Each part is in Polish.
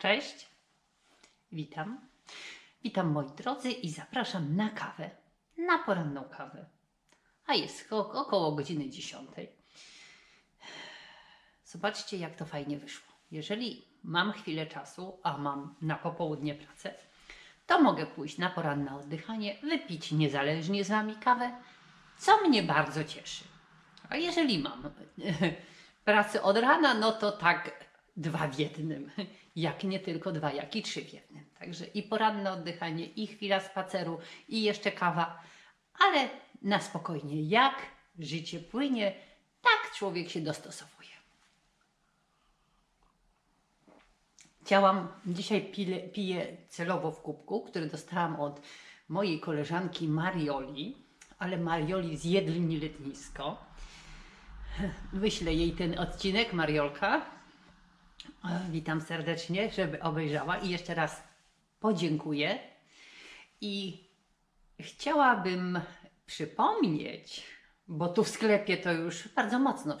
Cześć, witam. Witam moi drodzy i zapraszam na kawę, na poranną kawę. A jest ko- około godziny 10. Zobaczcie, jak to fajnie wyszło. Jeżeli mam chwilę czasu, a mam na popołudnie pracę, to mogę pójść na poranne oddychanie, wypić niezależnie z Wami kawę, co mnie bardzo cieszy. A jeżeli mam pracę od rana, no to tak dwa w jednym. Jak nie tylko dwa, jak i trzy w jednym. Także i poranne oddychanie, i chwila spaceru, i jeszcze kawa, ale na spokojnie. Jak życie płynie, tak człowiek się dostosowuje. Chciałam, dzisiaj pile, piję celowo w kubku, który dostałam od mojej koleżanki Marioli, ale Marioli z Jedlin Letnisko. Wyślę jej ten odcinek, Mariolka. Witam serdecznie, żeby obejrzała i jeszcze raz podziękuję. I chciałabym przypomnieć, bo tu w sklepie to już bardzo mocno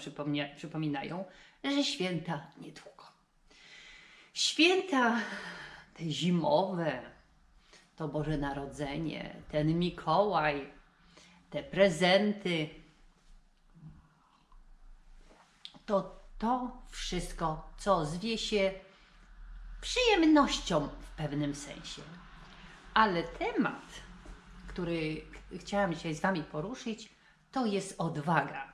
przypominają, że święta niedługo. Święta te zimowe, to Boże Narodzenie, ten Mikołaj, te prezenty, to to wszystko, co zwie się przyjemnością w pewnym sensie. Ale temat, który chciałam dzisiaj z Wami poruszyć, to jest odwaga.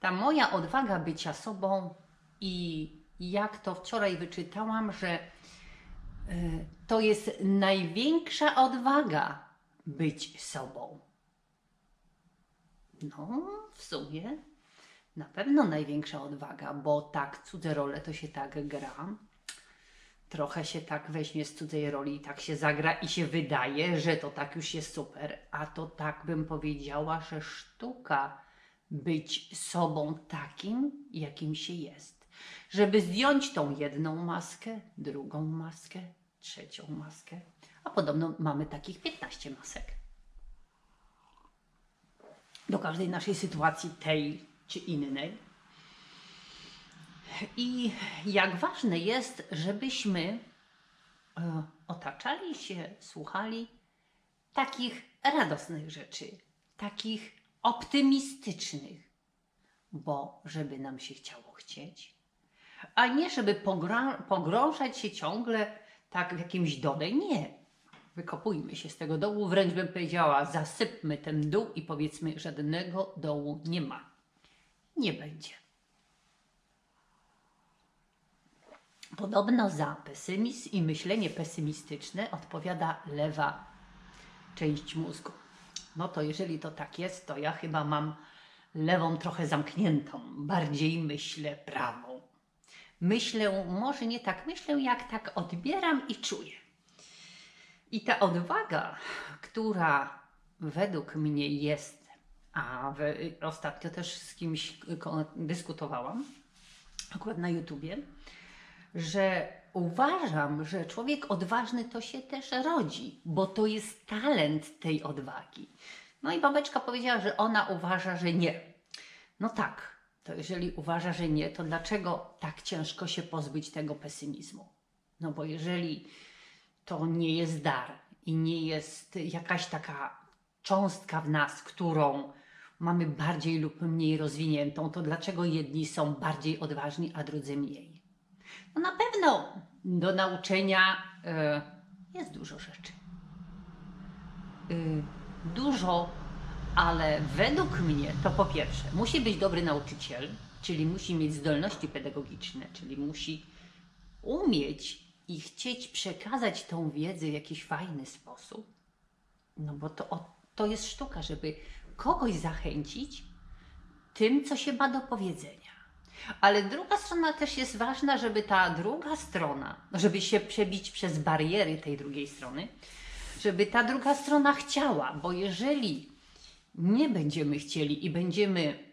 Ta moja odwaga bycia sobą i jak to wczoraj wyczytałam, że y, to jest największa odwaga być sobą. No, w sumie na pewno największa odwaga, bo tak cudze role to się tak gra. Trochę się tak weźmie z cudzej roli i tak się zagra i się wydaje, że to tak już jest super. A to tak bym powiedziała, że sztuka być sobą takim, jakim się jest. Żeby zdjąć tą jedną maskę, drugą maskę, trzecią maskę. A podobno mamy takich 15 masek do każdej naszej sytuacji, tej czy innej. I jak ważne jest, żebyśmy e, otaczali się, słuchali takich radosnych rzeczy, takich optymistycznych, bo żeby nam się chciało chcieć, a nie żeby pogrążać się ciągle tak w jakimś dole. Nie. Wykopujmy się z tego dołu, wręcz bym powiedziała, zasypmy ten dół i powiedzmy, żadnego dołu nie ma. Nie będzie. Podobno za pesymizm i myślenie pesymistyczne odpowiada lewa część mózgu. No to jeżeli to tak jest, to ja chyba mam lewą trochę zamkniętą, bardziej myślę prawą. Myślę, może nie tak myślę, jak tak odbieram i czuję. I ta odwaga, która według mnie jest, a w, ostatnio też z kimś ko- dyskutowałam, akurat na YouTubie, że uważam, że człowiek odważny to się też rodzi, bo to jest talent tej odwagi. No i babeczka powiedziała, że ona uważa, że nie. No tak, to jeżeli uważa, że nie, to dlaczego tak ciężko się pozbyć tego pesymizmu? No bo jeżeli to nie jest dar i nie jest jakaś taka cząstka w nas, którą mamy bardziej lub mniej rozwiniętą, to dlaczego jedni są bardziej odważni, a drudzy mniej? No na pewno do nauczenia e, jest dużo rzeczy. Y, dużo, ale według mnie to po pierwsze musi być dobry nauczyciel, czyli musi mieć zdolności pedagogiczne, czyli musi umieć i chcieć przekazać tą wiedzę w jakiś fajny sposób. No bo to, to jest sztuka, żeby kogoś zachęcić tym, co się ma do powiedzenia. Ale druga strona też jest ważna, żeby ta druga strona, żeby się przebić przez bariery tej drugiej strony, żeby ta druga strona chciała, bo jeżeli nie będziemy chcieli i będziemy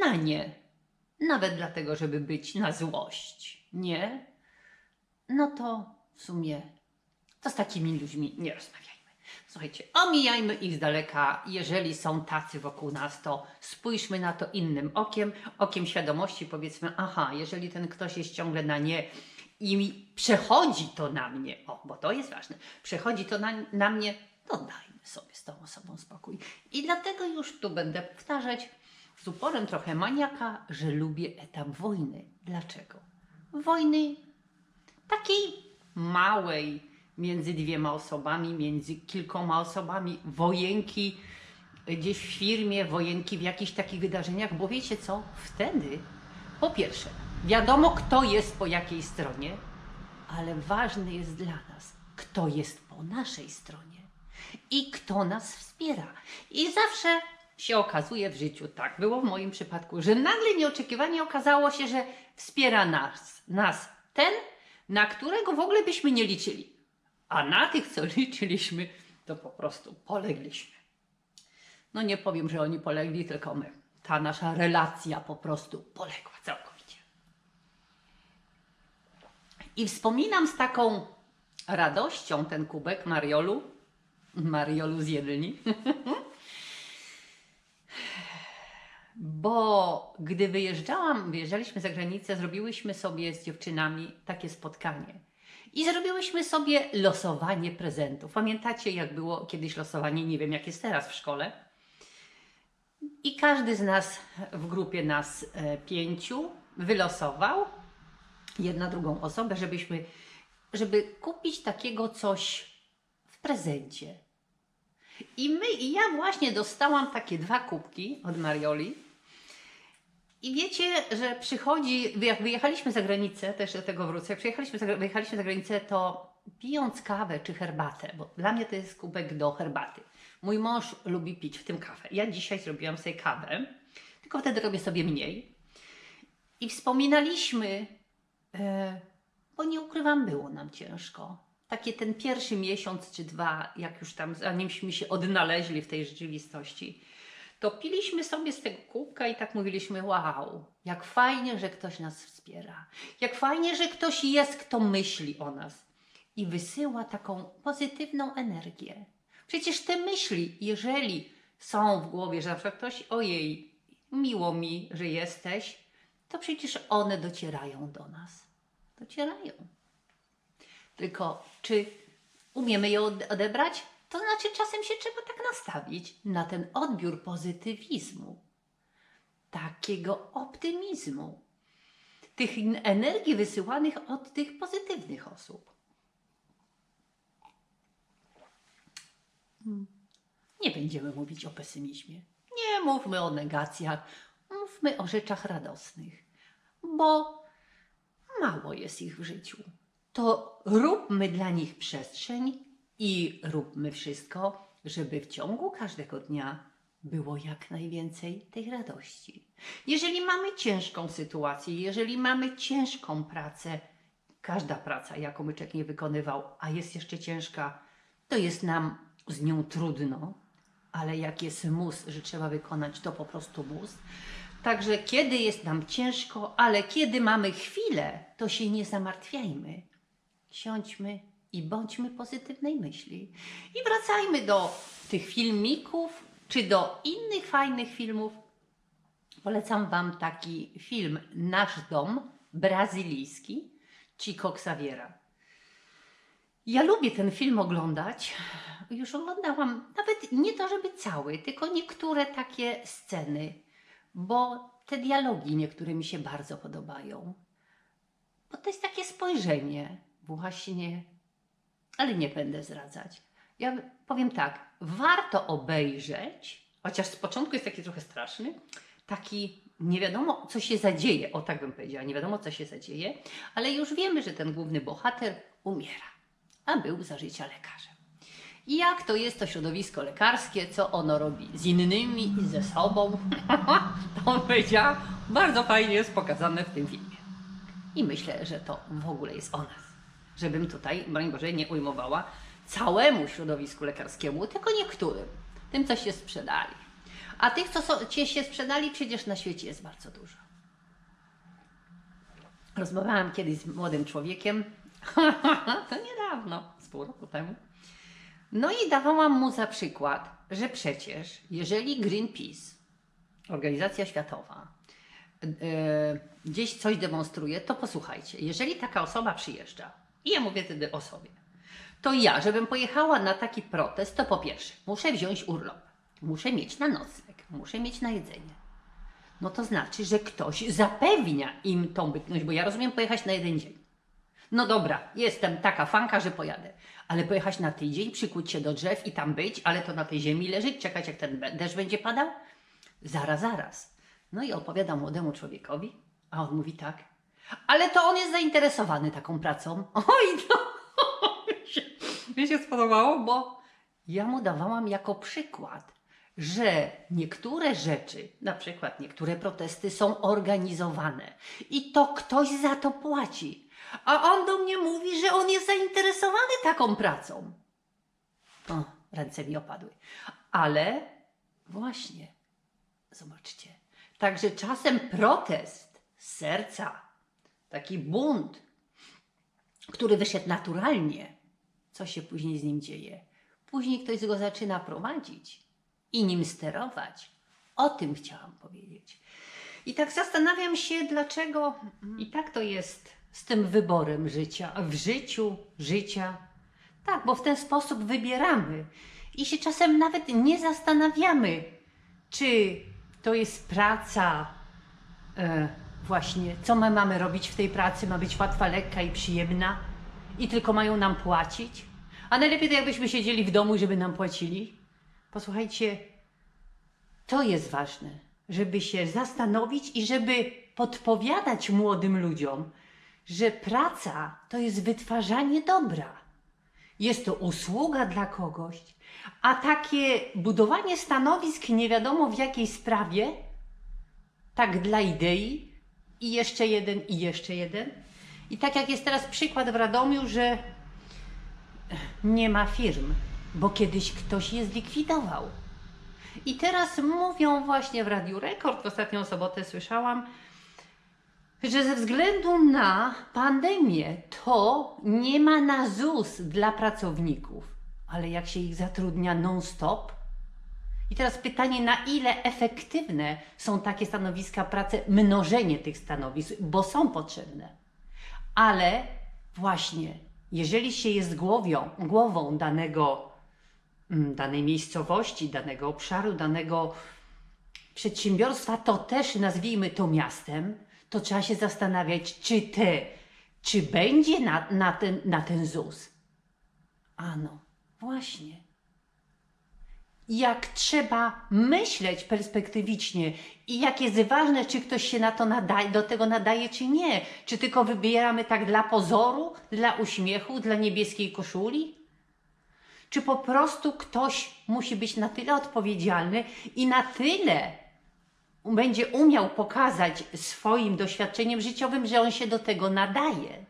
na nie, nawet dlatego, żeby być na złość, nie, no to w sumie to z takimi ludźmi nie rozmawiajmy. Słuchajcie, omijajmy ich z daleka. Jeżeli są tacy wokół nas, to spójrzmy na to innym okiem, okiem świadomości. Powiedzmy, aha, jeżeli ten ktoś jest ciągle na nie i przechodzi to na mnie, o, bo to jest ważne, przechodzi to na, na mnie, to dajmy sobie z tą osobą spokój. I dlatego już tu będę powtarzać z uporem trochę maniaka, że lubię etap wojny. Dlaczego? Wojny takiej małej między dwiema osobami, między kilkoma osobami, wojenki gdzieś w firmie, wojenki w jakichś takich wydarzeniach, bo wiecie co? Wtedy, po pierwsze, wiadomo kto jest po jakiej stronie, ale ważny jest dla nas, kto jest po naszej stronie i kto nas wspiera. I zawsze się okazuje w życiu, tak było w moim przypadku, że nagle nieoczekiwanie okazało się, że wspiera nas, nas ten, na którego w ogóle byśmy nie liczyli. A na tych, co liczyliśmy, to po prostu polegliśmy. No nie powiem, że oni polegli, tylko my. Ta nasza relacja po prostu poległa całkowicie. I wspominam z taką radością ten kubek Mariolu, Mariolu z Jedlni, bo gdy wyjeżdżałam, wyjeżdżaliśmy za granicę, zrobiłyśmy sobie z dziewczynami takie spotkanie. I zrobiłyśmy sobie losowanie prezentów. Pamiętacie, jak było kiedyś losowanie? Nie wiem, jak jest teraz w szkole. I każdy z nas w grupie nas e, pięciu wylosował jedna drugą osobę, żebyśmy, żeby kupić takiego coś w prezencie. I my, i ja właśnie dostałam takie dwa kubki od Marioli. I wiecie, że przychodzi, jak wyjechaliśmy za granicę, też do tego wrócę, jak przyjechaliśmy za, wyjechaliśmy za granicę, to pijąc kawę czy herbatę, bo dla mnie to jest kubek do herbaty. Mój mąż lubi pić w tym kawę. Ja dzisiaj zrobiłam sobie kawę, tylko wtedy robię sobie mniej. I wspominaliśmy, e, bo nie ukrywam, było nam ciężko. Takie ten pierwszy miesiąc czy dwa, jak już tam, zanimśmy się odnaleźli w tej rzeczywistości, to piliśmy sobie z tego kubka i tak mówiliśmy: Wow, jak fajnie, że ktoś nas wspiera. Jak fajnie, że ktoś jest, kto myśli o nas i wysyła taką pozytywną energię. Przecież te myśli, jeżeli są w głowie, że na przykład ktoś, ojej, miło mi, że jesteś, to przecież one docierają do nas. Docierają. Tylko czy umiemy je ode- odebrać? To znaczy, czasem się trzeba tak nastawić na ten odbiór pozytywizmu, takiego optymizmu, tych energii wysyłanych od tych pozytywnych osób. Hmm. Nie będziemy mówić o pesymizmie. Nie mówmy o negacjach, mówmy o rzeczach radosnych, bo mało jest ich w życiu. To róbmy dla nich przestrzeń i róbmy wszystko, żeby w ciągu każdego dnia było jak najwięcej tej radości. Jeżeli mamy ciężką sytuację, jeżeli mamy ciężką pracę, każda praca, jaką byczek nie wykonywał, a jest jeszcze ciężka, to jest nam z nią trudno, ale jak jest mus, że trzeba wykonać, to po prostu mus. Także kiedy jest nam ciężko, ale kiedy mamy chwilę, to się nie zamartwiajmy. Siądźmy i bądźmy pozytywnej myśli. I wracajmy do tych filmików, czy do innych fajnych filmów. Polecam Wam taki film Nasz Dom, brazylijski, Chico Xaviera. Ja lubię ten film oglądać. Już oglądałam nawet nie to, żeby cały, tylko niektóre takie sceny, bo te dialogi niektóre mi się bardzo podobają. Bo to jest takie spojrzenie, właśnie, ale nie będę zdradzać. Ja powiem tak, warto obejrzeć, chociaż z początku jest taki trochę straszny, taki nie wiadomo, co się zadzieje, o tak bym powiedziała, nie wiadomo, co się zadzieje, ale już wiemy, że ten główny bohater umiera, a był za życia lekarzem. I jak to jest to środowisko lekarskie, co ono robi z innymi i ze sobą, to on powiedziała, bardzo fajnie jest pokazane w tym filmie. I myślę, że to w ogóle jest o nas. Żebym tutaj, broń Boże, nie ujmowała całemu środowisku lekarskiemu, tylko niektórym. Tym, co się sprzedali. A tych, co so, ci się sprzedali, przecież na świecie jest bardzo dużo. Rozmawiałam kiedyś z młodym człowiekiem, to niedawno, z pół roku temu. No i dawałam mu za przykład, że przecież jeżeli Greenpeace, organizacja światowa, gdzieś coś demonstruje, to posłuchajcie. Jeżeli taka osoba przyjeżdża, i ja mówię wtedy o sobie, to ja, żebym pojechała na taki protest, to po pierwsze, muszę wziąć urlop, muszę mieć na nocleg, muszę mieć na jedzenie. No to znaczy, że ktoś zapewnia im tą bytność, bo ja rozumiem pojechać na jeden dzień. No dobra, jestem taka fanka, że pojadę. Ale pojechać na tydzień, przykuć się do drzew i tam być, ale to na tej ziemi leżeć, czekać jak ten deszcz będzie padał? Zaraz, zaraz. No i opowiadam młodemu człowiekowi, a on mówi tak. Ale to on jest zainteresowany taką pracą. Oj, to mi się, spodobało, bo ja mu dawałam jako przykład, że niektóre rzeczy, na przykład niektóre protesty są organizowane i to ktoś za to płaci. A on do mnie mówi, że on jest zainteresowany taką pracą. O, ręce mi opadły. Ale właśnie, zobaczcie, także czasem protest serca, taki bunt, który wyszedł naturalnie, co się później z nim dzieje? Później ktoś go zaczyna prowadzić i nim sterować. O tym chciałam powiedzieć. I tak zastanawiam się, dlaczego i tak to jest z tym wyborem życia, w życiu, życia. Tak, bo w ten sposób wybieramy i się czasem nawet nie zastanawiamy, czy to jest praca, e, właśnie, co my mamy robić w tej pracy, ma być łatwa, lekka i przyjemna i tylko mają nam płacić. A najlepiej to jakbyśmy siedzieli w domu, żeby nam płacili. Posłuchajcie, to jest ważne, żeby się zastanowić i żeby podpowiadać młodym ludziom, że praca to jest wytwarzanie dobra. Jest to usługa dla kogoś, a takie budowanie stanowisk nie wiadomo w jakiej sprawie, tak dla idei i jeszcze jeden i jeszcze jeden. I tak jak jest teraz przykład w Radomiu, że nie ma firm, bo kiedyś ktoś je zlikwidował. I teraz mówią właśnie w Radiu Rekord, w ostatnią sobotę słyszałam, że ze względu na pandemię to nie ma na ZUS dla pracowników. Ale jak się ich zatrudnia non-stop? I teraz pytanie, na ile efektywne są takie stanowiska pracy, mnożenie tych stanowisk, bo są potrzebne. Ale właśnie, jeżeli się jest głowią, głową danego, mm, danej miejscowości, danego obszaru, danego przedsiębiorstwa, to też nazwijmy to miastem, to trzeba się zastanawiać, czy te, czy będzie na, na, ten, na ten ZUS. Ano, właśnie. Jak trzeba myśleć perspektywicznie i jak jest ważne, czy ktoś się na to nadaje, do tego nadaje, czy nie. Czy tylko wybieramy tak dla pozoru, dla uśmiechu, dla niebieskiej koszuli? Czy po prostu ktoś musi być na tyle odpowiedzialny i na tyle będzie umiał pokazać swoim doświadczeniem życiowym, że on się do tego nadaje.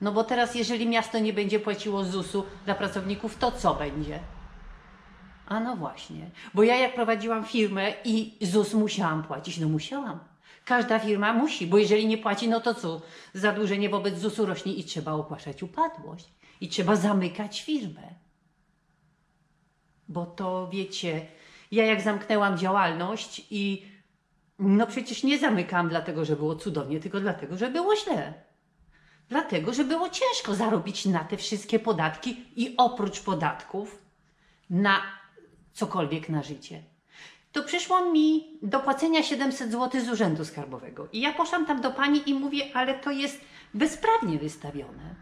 No bo teraz, jeżeli miasto nie będzie płaciło ZUS-u dla pracowników, to co będzie? A no właśnie, bo ja jak prowadziłam firmę i ZUS musiałam płacić, no musiałam. Każda firma musi, bo jeżeli nie płaci, no to co? Zadłużenie wobec ZUS-u rośnie i trzeba ogłaszać upadłość. I trzeba zamykać firmę. Bo to wiecie, ja jak zamknęłam działalność i no przecież nie zamykałam dlatego, że było cudownie, tylko dlatego, że było źle. Dlatego, że było ciężko zarobić na te wszystkie podatki i oprócz podatków na cokolwiek na życie. To przyszło mi do płacenia 700 zł z urzędu skarbowego. I ja poszłam tam do pani i mówię, ale to jest bezprawnie wystawione.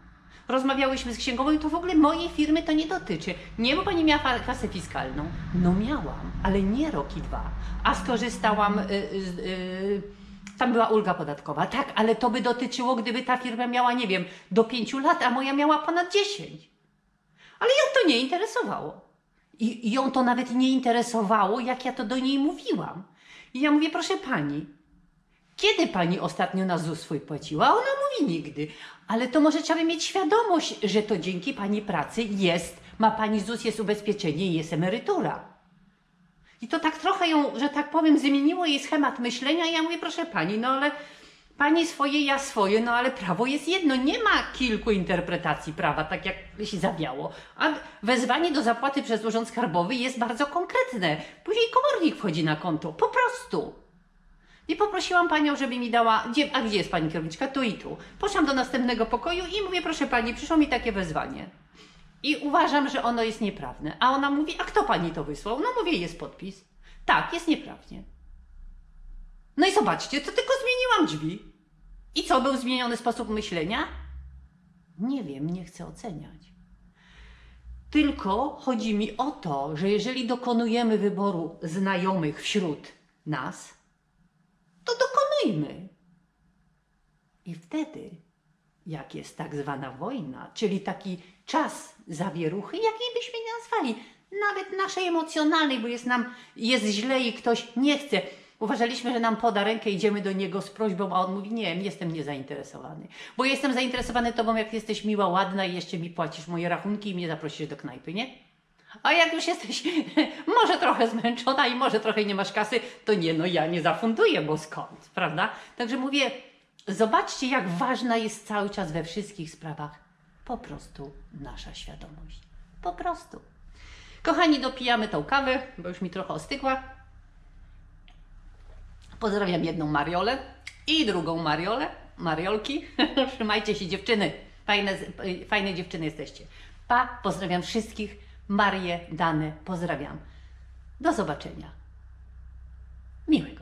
Rozmawiałyśmy z księgową i to w ogóle mojej firmy to nie dotyczy. Nie, bo pani miała kasę fiskalną. No miałam, ale nie rok i dwa. A skorzystałam, y, y, y, tam była ulga podatkowa. Tak, ale to by dotyczyło, gdyby ta firma miała, nie wiem, do pięciu lat, a moja miała ponad 10. Ale ją to nie interesowało. I i ją to nawet nie interesowało, jak ja to do niej mówiłam. I ja mówię, proszę pani, kiedy pani ostatnio na ZUS swój płaciła? Ona mówi nigdy. Ale to może trzeba mieć świadomość, że to dzięki pani pracy jest, ma pani ZUS, jest ubezpieczenie i jest emerytura. I to tak trochę ją, że tak powiem, zmieniło jej schemat myślenia. I ja mówię, proszę pani, no ale pani swoje, ja swoje, no ale prawo jest jedno. Nie ma kilku interpretacji prawa, tak jak się zawiało. A wezwanie do zapłaty przez Urząd Skarbowy jest bardzo konkretne. Później komornik wchodzi na konto. Po prostu. I poprosiłam panią, żeby mi dała, gdzie, a gdzie jest pani kierowniczka? Tu i tu. Poszłam do następnego pokoju i mówię, proszę pani, przyszło mi takie wezwanie. I uważam, że ono jest nieprawne. A ona mówi, a kto pani to wysłał? No mówię, jest podpis. Tak, jest nieprawnie. No i zobaczcie, to tylko zmieniłam drzwi. I co, był zmieniony sposób myślenia? Nie wiem, nie chcę oceniać. Tylko chodzi mi o to, że jeżeli dokonujemy wyboru znajomych wśród nas, to dokonujmy. I wtedy, jak jest tak zwana wojna, czyli taki czas zawieruchy, jakiej byśmy nie nazwali, nawet naszej emocjonalnej, bo jest nam jest źle i ktoś nie chce. Uważaliśmy, że nam poda rękę, idziemy do niego z prośbą, a on mówi: Nie, jestem niezainteresowany. Bo jestem zainteresowany tobą, jak jesteś miła, ładna i jeszcze mi płacisz moje rachunki i mnie zaprosisz do knajpy, nie? A jak już jesteś może trochę zmęczona i może trochę nie masz kasy, to nie, no ja nie zafunduję, bo skąd, prawda? Także mówię, zobaczcie, jak ważna jest cały czas we wszystkich sprawach po prostu nasza świadomość. Po prostu. Kochani, dopijamy tą kawę, bo już mi trochę ostygła. Pozdrawiam jedną Mariolę i drugą Mariolę, Mariolki. Trzymajcie się dziewczyny, fajne, fajne dziewczyny jesteście. Pa, pozdrawiam wszystkich, Marię, Dany, pozdrawiam. Do zobaczenia. Miłego.